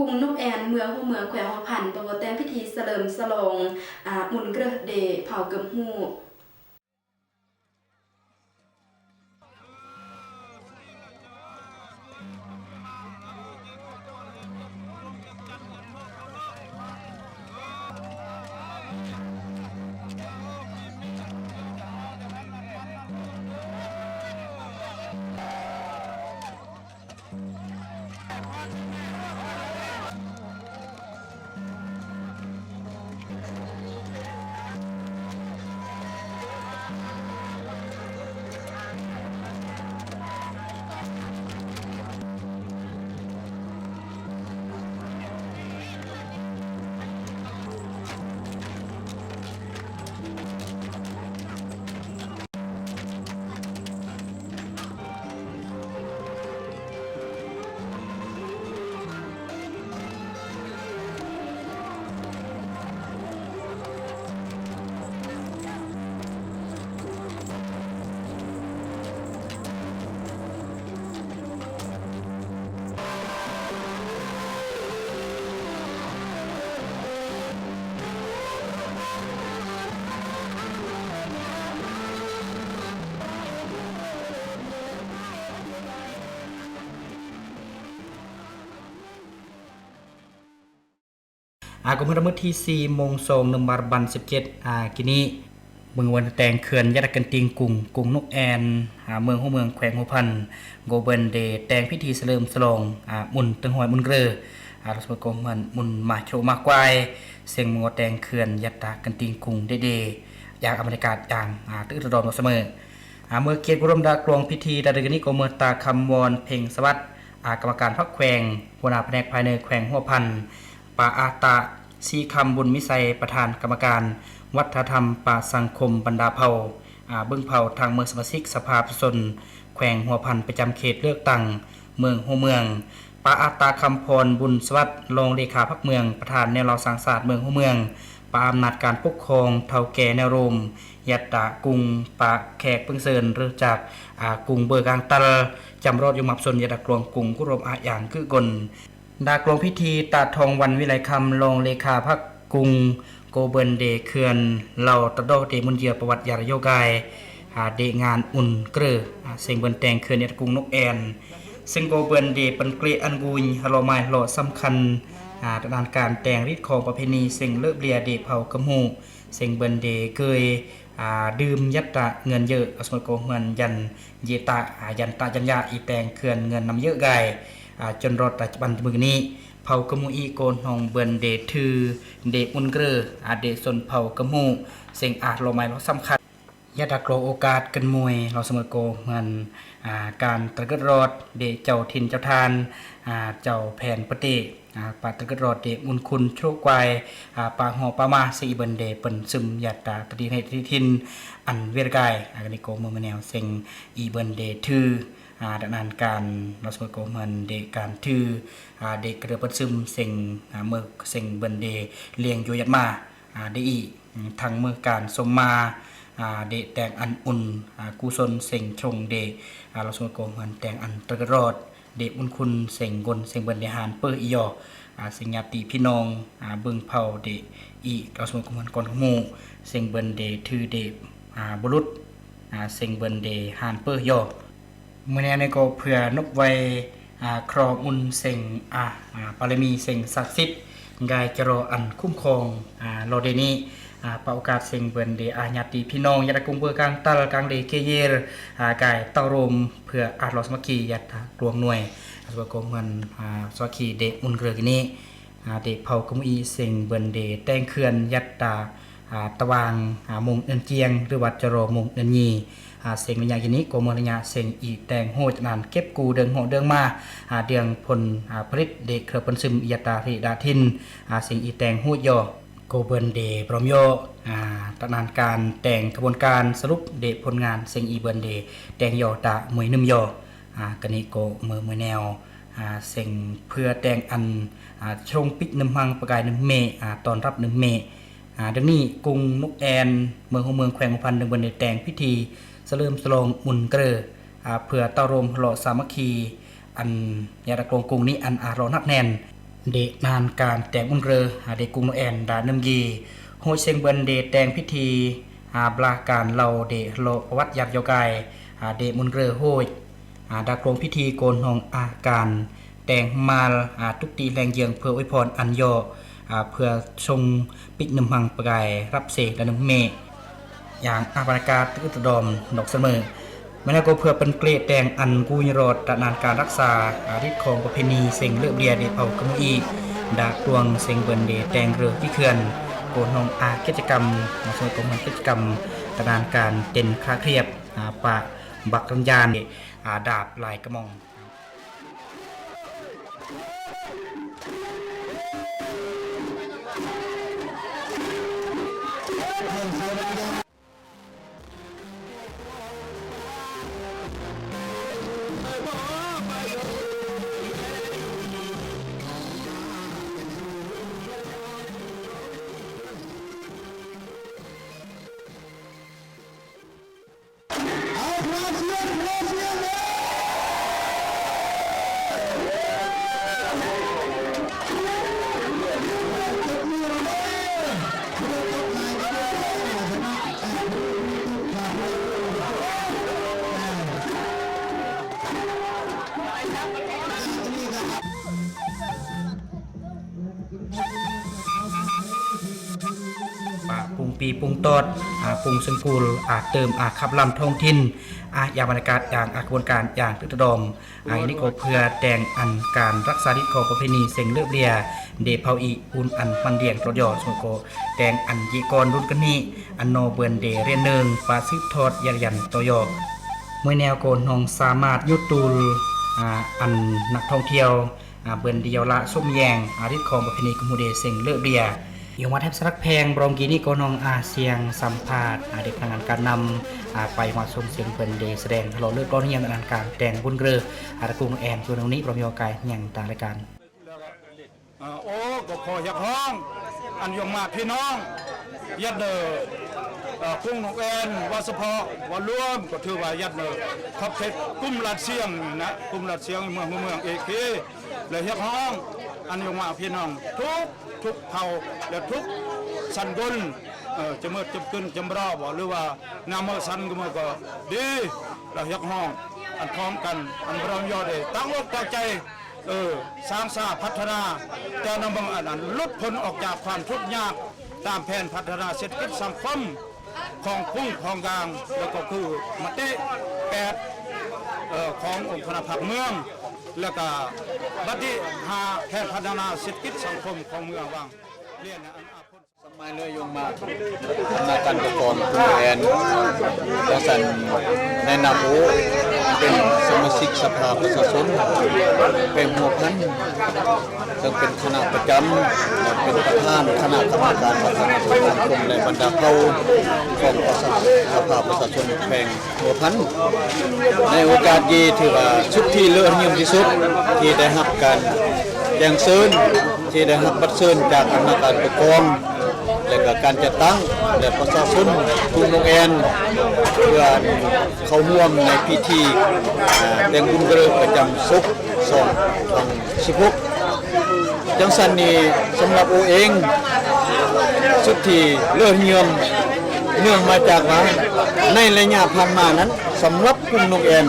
กรุงนกแอนเมืองหัวเมืองแขวงหัวผันตัวแต่งพิธีเสลิมสลองอ่ามุนเกระเดเผาเกิมหู อากมรมือที่4โมงทรงนมบารบัน17อากินีเมืองวันแตงเขื่อนยัดกันติงกุงกุงนกแอนอาเมืองหัวเมืองแขวงหัวพันโกเบินเดแตงพิธีเสลิมสลองอามุนตึงหอยมุนเกลืออารัสมกมันมุนมาโชมากวายเสียงมัวแตงเขื่อนยัดตากันติงกุงเดเดอยากอเมริกาอย่างอาตึกระดมเสมออาเมื่อเกียรติรมดากรองพิธีดาริกนี้ก็เมตาคำวอนเพ่งสวัสดิ์อากรรมการพักแขวงหัวหน้าแผนกภายในแขวงหัวพัน ปาอาตะสีคำบุญมิไซประธานกรรมการ วัฒนธรรมป่าสังคมบรรดาเผ่าเบื้องเผ่าทางเมืองสมาชิกสภาประชนแขวงหัวพันประจำเขตเลือกตั้งเมืองหัวเมืองปาอาตาคำพรบุญสวัสดิ์รองเลขาพักเมืองประธานแนวรอสังศาสตร์เมืองหัวเมืองปาอำนาจการปกครองเท่าแก่แนวรมยัตตะกรุงปาแขกเพิ่งเซินเรือจากอากรุงเบอร์กางตัลจำรอดยมับสนยดากรวงกรุงกุรมอาอย่างคือกล ดากลงพิธีตาทองวันวิไลคำรองเลขาพักกรุงโกเบินเดเคือนเหล่าตะโดเดมุนเยียประวัติยารโยกายหาเดงานอุ่นเกลือเสียงเบินแตงเคือนเนตกรุงนกแอนซึ่งโกเบินเดเป็นเกลอันกุยฮาโลไมหล่อสำคัญอ่าดานการแต่งริดของประเพณีเสียงเลิบเลียเดเผากระมูเสียงเบินเดเกยดื่มยัตตะเงินเยอะอสมโกเงินยันเยตะยันตะยันยาอีแตงเคือนเงินนำเยอะไก่ จนรอดปัจจุบันมือนี้เผากมูอีโกนหองเบินเดทือเดมุนเกรออาเดสนเผากมูเสียงอาจโลไม้เราสำคัญยาดักโลโอกาสกันมวยเราเสมอโกมันาการตะกดรอดเดเจ้าทินเจ้าทานอาเจ้าแผ่นปฏิอ่าปาตะกดรอดเดมุนคุณโชคไวายอ่าปาหอปามาสีเบินเดเปินซึมยาตาตะดีให้ที่ทินอันเวรกายอากนิโกเมือมแนวเสียงอีเบินเดทือ ดำเนินการเราสมกมันเดการทืออาเดกระเปิดซึมเซ็งเมื่อเซ็งเบินเดเลียงโยยัดมาอาได้อีทางเมื่อการสมมาอาเดแต่งอันอุ่นอากุศลเซ็งชงเดอาเราสมกมันแต่งอันตรกรอดเดบุญคุณเซ็งกลเซ็งเบินเดหานเปออียออาเซ็งญาติพี่น้องอาเบิงเผาเดอีเราสมกมันก่อนขโมเซ็งเบินเดทือเดอาบุรุษอาเซ็งเบินเดหานเปอยอ มื่อนี้ก็เพื่อนบไวครอบมุนเซ็งอ่าปารมีเซ็งศักดิ์สิทธิ์กายจะรออันคุ้มครองอ่ารอเดนี้อ่าปาโอกาสเซงเบินเดอาญาติพี่น้องยาตะกุงเบือกลางตัลกลางเดเกเยรอ่ากายเต้ารมเพื่ออาจรอสมัคคียัตรวงหน่วยสวกมมันอ่าสวัคคีเดมุนเกลือกินี้อ่าเดเผากมอีเซงเบินเดแตงเขื่อนยัตตาอ่าตะวางอ่ามุงเอินเจียง หรือวัดจรอมุงเอินยี หาเสียงวิญญาณนี้โกมรญาเสียงอีแตงโหจนานเก็บกูเดิงโหเดิงมาหาเดืองพลหาผลิตเด็กเครือปนซึมอิยตาริดาทินหาเสียงอีแตงโหยอโกเบินเดย์พร้อมโยอ่าตนานการแต่งกระบวนการสรุปเดผลงานเสียงอีเบินเดย์แต่งยอตะมวยนึ่มยออ่ากนิโกเมือมือแนวอ่าเสียงเพื่อแต่งอันอ่าชงปิกน้ำหังประกายน้ำเมอ่าตอนรับน้ำเมอ่าดังนี้กรุงนกแอน เมืองของเมืองแขวงพันดึงบนเดแตงพิธี สเริ่มสลงมุนเกลออ่าเพื่อเตารมหล่อสามัคคีอันยาตะกรงกรุงนี้อันอารอนักแน่นเดนานการแต่งบุญเรือเดกรุงโนแอนดาเนมยีโฮเซงเบินเดแต่งพิธีหาบลาการเหล่าเดโลประวัติยักษ์ยกายหาเดมุนเรือโฮยหาดากรงพิธีโกนหองอาการ แต่งมาลหาทุกตีแรงเยืองเพื่ออวยพรอันโยเพื่อทรงปิกนำหังประกายรับเสกและนำเมฆ อย่างอาบรากาตึกตดอมดอกเสมอมันก็เพื่อเป็นเกรดแดงอันกุยรอดตนานการรักษาอาริตของประเพณีเซ็งเลือบเรียเดเผากมุอีดากดวงเซ็งเบินเดแดงเรือที่เขื่อนโกนองอากิจกรรมมาสมัยกรมกิจกรรมตนานการเต็นคาเครียบอาปะบักรัญญาณอาดาบลายกระมอง ปรุงปีปรุงตอดปรุงสังกูลอาเติมอาขับลำท้องถิ่นอาย่างบรรยากาศอย่างอากระบวนการอย่างตึกตดอมอันนี้ก็เพื่อแต่งอันการรักษาดิษของประเพณีเซ็งเลือบเรียเดเผาอีอุนอันมันเดียงรถยอสมโกแต่งอันยีกรรุ่นกันนี้อันโนเบินเดเรียนเนิงปาซึบทอดยันยันตอยอเมื่อแนวโกนนองสามารถยุตูลอันนักท่องเที่ยวเบินเดียวละส้มแยงอาริตของประเพณีกุมูเดเซ็งเลือบเรีย ยงวัดแทบสรักแพงบรมกีนี่โกนองอาเซียงสัมภาษณ์อาเด็กพนักงานการนำไปมาชมเสียงเปินเดแสดงฮัลโหลเลือกร้อนเฮียงงานการแต่งบุญเกลืออาตะกุงแอนส่วนตรงนี้ประมโยกายอย่างต่างรายการโอ้ก็พออยากห้อง อันยงมาพี่น้องยัดเดอเอ่อกุ้งนกแอนวาสพอวาร่วมก็ถือว่ายัดเดอขับเพชรกุ้มลัดเสียงนะกุ้มลัดเสียงเมืองเมืองเอกเคและเฮียห้อง อันยงมาพี่น้องทุก ทุกเผ่าและทุกสันกุลจะเมื่อจะขึ้นจำรอบหรือว่านามสันก็มื่อก็ดีและเฮียกห้องอันพร้อมกันอันพร้อมยอดเลยตั้งอกตั้งใจเออสร้างสาพัฒนาจะนำบังอันนั้นลดผลออกจากความทุกข์ยากตามแผนพัฒนาเศรษฐกิจสังคมของพุ่งของกลางแล้วก็คือมติแปดขององค์คณะผักเมือง แล้วก็ บัติหาแผนพัฒนาเศรษฐกิจสังคมของเมืองว่างเรียนนะอันอาพสมัยเรือยงมาทำนาการประกอบคุณแอนจังสันแนะนำโอ้เป็นสมาชิกสภาประชาชนเป็นหัวพันซึ่งเป็นคณะประจำและเป็นประธานคณะกรรมการพัฒนาสังคมและบรรดาเผ่าของประชาสภาประชาชนแบ่งหัวพันในโอกาสยีถือว่าชุดที่เลื่อดเยี่ยมที่สุดที่ได้รับ การแจ้งเชิญที่ได้รับบัตรเชิญจากคณะการปกครองและก็การจัดตั้งและประชาชนทุกโรงเรียนเพื่อเข้าร่วมในพิธีแต่งบุญเกลือประจำสุขสองของสิบหกจังสันนี้สำหรับโอเอง สุดที่เลือดเยี่ยมเนื่องมาจากว่าในระยะผ่านมานั้นสำหรับกลุ่มนกแอน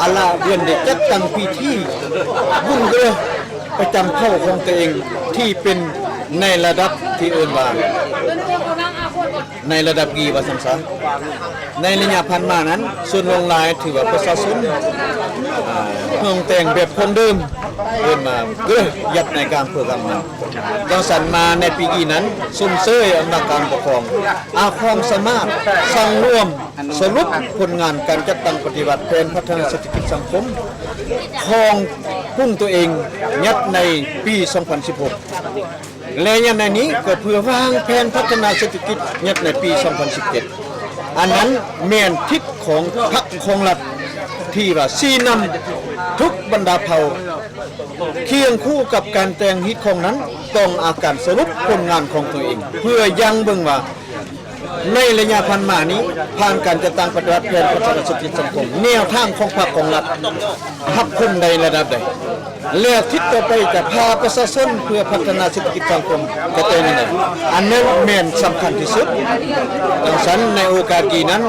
อาลาเวียนเด็กจัดตั้งพิธีบุญเกลือประจำเข้าของตัวเองที่เป็นในระดับที่เอื่นว่าในระดับกีวาสัมสาในระยะพันมานั้น ส่วนลงลายถือว่าประชาชนเพิ่งแต่งแบบคนเดิมเดินดในการเพื่อกันมั นดังสันมาในปีกีนั้นซุ่มเซยอำนาจการปกครองอาความสมารถสร้างร่วมสรุปผลงานการจัดตั้งปฏิบัติแผนพัฒนาเศรษฐกิจสังคมของพุ่งตัวเองยัดในปี 2016 และยังในนี้ก็เพื่อวางแผนพัฒนาเศรษฐกิจยัดในปี 2017 อันนั้นเมนทิศของพรรคของรัฐที่ว่าซีนำทุกบรรดาเผ่า เคียงคู่กับการแต่งฮิตของนั้นต้องอาการสรุปผลงานของตัวเอง เพื่อยังเบิ่งว่าในระยะพันมานี้ผ่านการจัดตั้งปฏิวัติแผนพัฒนาเศรษฐกิจสังคมแนวทางของพรรคของรัฐพับคุมในระดับใดแล้วทิศต่อไปจะพาประชาชนเพื่อพัฒนาเศรษฐกิจสังคมกระเตนนั้นอันนั้นแม่นสำคัญที่สุดดังนั้นในโอกาสดีนั้น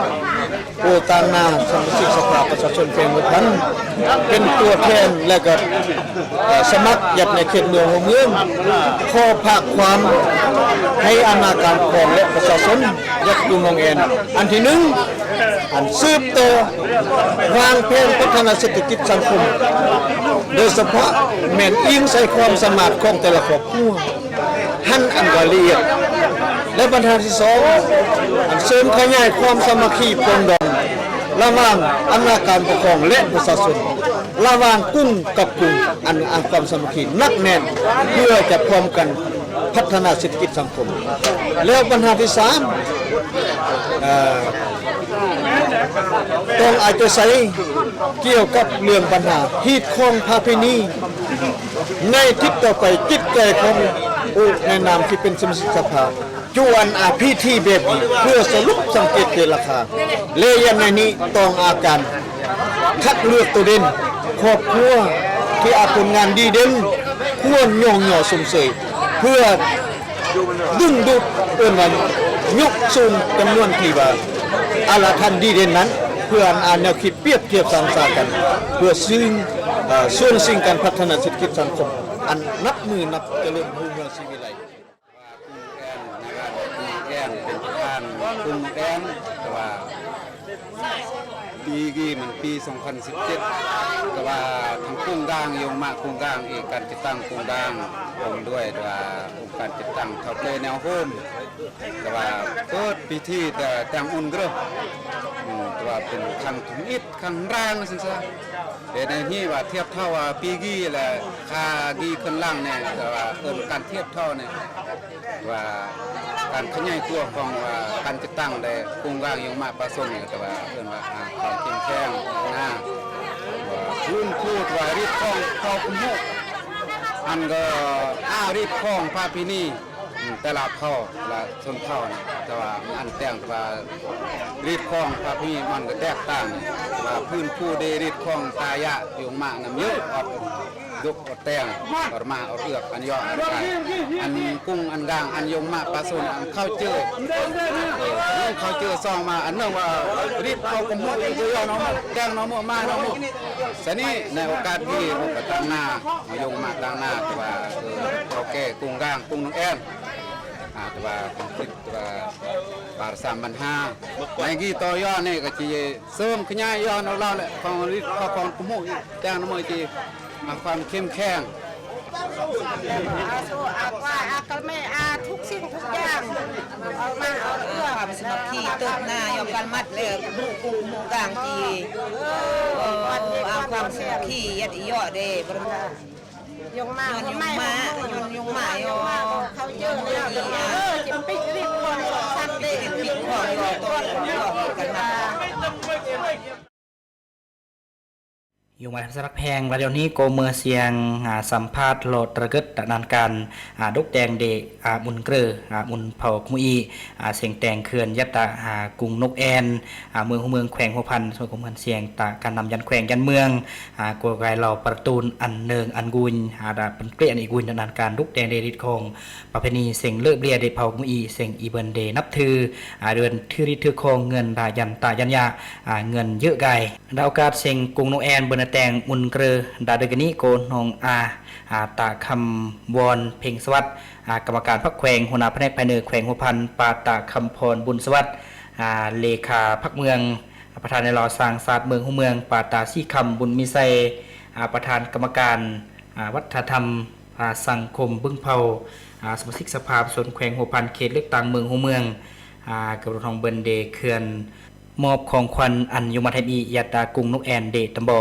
โอตางนาสมาชิกสภาประชาชนเพลงพันเป็นตัวแทนและก็สมัครยัดในเขตเมืองหัวเมืองข้อภาคความให้อาณาการของและประชาชนยัดกรุงองแอนอันที่หนึ่งอันสืบต่อวางแผนพัฒนาเศรษฐกิจสังคม โดยเฉพาะแม่นอิงใส่ความสามารถของแต่ละครอบครัว หันอันว่าเอียดและปัญหาที่สองเสริมขยายความสามัคคีปรองดองระหว่างอำนาจการปกครองและประชาชนระหว่างกุ้งกับกุ้งอันอันความสามัคคีนักแน่นเพื่อจะพร้อมกันพัฒนาเศรษฐกิจสังคม แล้วปัญหาที่สามต้องอาจจะใช้เกี่ยวกับเรื่องปัญหาฮีดคองพาพินีในทิศต่อไปจิตใจของ โอ้ในนามที่เป็นสมาชิกสภาจวนอาพิธีแบบนี้เพื่อสรุปสังเกตเกราคาเลยันในนี้ต้องอาการคัดเลือกตัวเด่นครอบครัวที่อาผลงานดีเด่นควรยองหย่อสมเสยเพื่อดึงดูดเอื่นวันยกสูงจำนวนที่ว่าอาละทันดีเด่นนั้น เพื่ออ่านแนวคิดเปรียบเทียบสังสากัน เพื่อซึ่งส่วนสิ่งการพัฒนาเศรษฐกิจสังคม อันนับมือนับเจริญรุ่งเรืองชีวิไลแอนเป็นประธานกลุ่มแอนแต่ว่า ปีกี้มันปี 2017 แต่ว่าทางกรุงด่างยงมากกรุงด่างอีกการติดตั้งกรุงด่างผมด้วยแต่ว่าองค์การติดตั้งท่าเปแนวโฮมแต่ว่าเกิดพิธีแต่แต่งอุ่นกระแต่ว่าเป็นครั้งถุงอิฐครั้งร่างสินซะแต่ในนี้ว่าเทียบเท่าว่าปีกี้แหละค่ากี้ขึ้นล่างเนี่ยแต่ว่าเอินการเทียบเท่าเนี่ยว่า การขยายตัวของว่าการติดตั้งได้กรุงว่างยังมาประสงค์แต่ว่าเพื่อนว่าอ่าความเข้มแข็งหน้าว่าพื้นพูดว่ารีดข้องข้อคุมมุกอันก็อ้ารีดข้องพาพินีอืมแต่ละเผ่าละชนเผ่านี่ยแต่ว่าอันแต่งแต่ว่ารีดข้องพาพินีมันก็แตกต่างว่าพื้นผู้ได้รีดข้องตายะอยู่มากน้ำเยอะอด ยกอดแตงอดมาอดเอือกอันยออันไก่อันกุ้งอันด่างอันยงมาปลาสนอันข้าวเจอเออข้าวเจอซองมาอันเนื่องว่ารีบเอากระมุกเยอะน้องแตงน้องมาน้องสนี่ในโอกาสที่ผมก็ตั้งหน้ามายงมาตั้งหน้าแต่ว่าเออเขาแก่กุ้งด่างกุ้งน้องแอนอ่าแต่ว่าคิดว่าบาทสามพันห้าในกี่ต่อยอดนี่ก็จะเสริมขยายยอดเราเราแหละของรีบของกระมุกแตงน้องมือจี มาความเข้มแข็งอาสู้อากว่าอากระแม่อาทุกสิ่งทุกอย่างเอามาเอาเอื้อความสมัครที่ตึกหน้ายอมกันมัดเลยหมู่กลุ่มหมู่กลางจีเอออาความสมัครที่ยัดอียอเด้บรมยงมายงมายนยงมาโยเขาเยอะเลยเออจิมปิกรีบคนสองชั้นเด็กปิดของยอต้นยอกันมา อยู่มาสรักแพงแล้วเดี๋ยวนี้โกเมือเสียงอาสัมภาษณ์โหลดระกึดดานการอ่าดกแดงเดอามุนเกลืออามุนเผาคุอีอาเสียงแตงเขื่อนยัตตาหากรุงนกแอนอาเมืองหัวเมืองแขวงหัวพันส่วนของเมืองเสียงตาการนำยันแขวงยันเมืองอากัวไกรเหล่าประตูนอันเนิงอันกุญอาดาเป็นเกลียนอีกุญดานการดกแดงเดริดคงประเพณีเสียงเลิกเบียเดเผาคุอีเสียงอีเบินเดนับถืออาเดือนทือริทือคงเงินดายันตายันยาอาเงินเยอะไกดาวกาศเสียงกรุงนกแอนเบนอแตงมุนเกลือดาเดกนี้โกนองอาอาตาคำวอนเพ่งสวัสดิ์อากรรมการพักแขวงหัวหน้าแผนกภายในแขวงหัวพันปาตาคำพรบุญสวัสดิ์อาเลขาพักเมือง ประธานในรอสร้างศาสตร์เมืองหัวเมืองปาตาซี่คำบุญมิไซอาประธานกรรมการอาวัฒนธรรมอาสังคมบึ้งเผาอาสมาชิกสภาส่วนแขวงหัวพันเขตเลือกตั้งเมืองหัวเมืองอากระทองเบินเดเขื่อนมอบของขวัญอันยมทัยอียาตากุงนกแอนเดตตำบ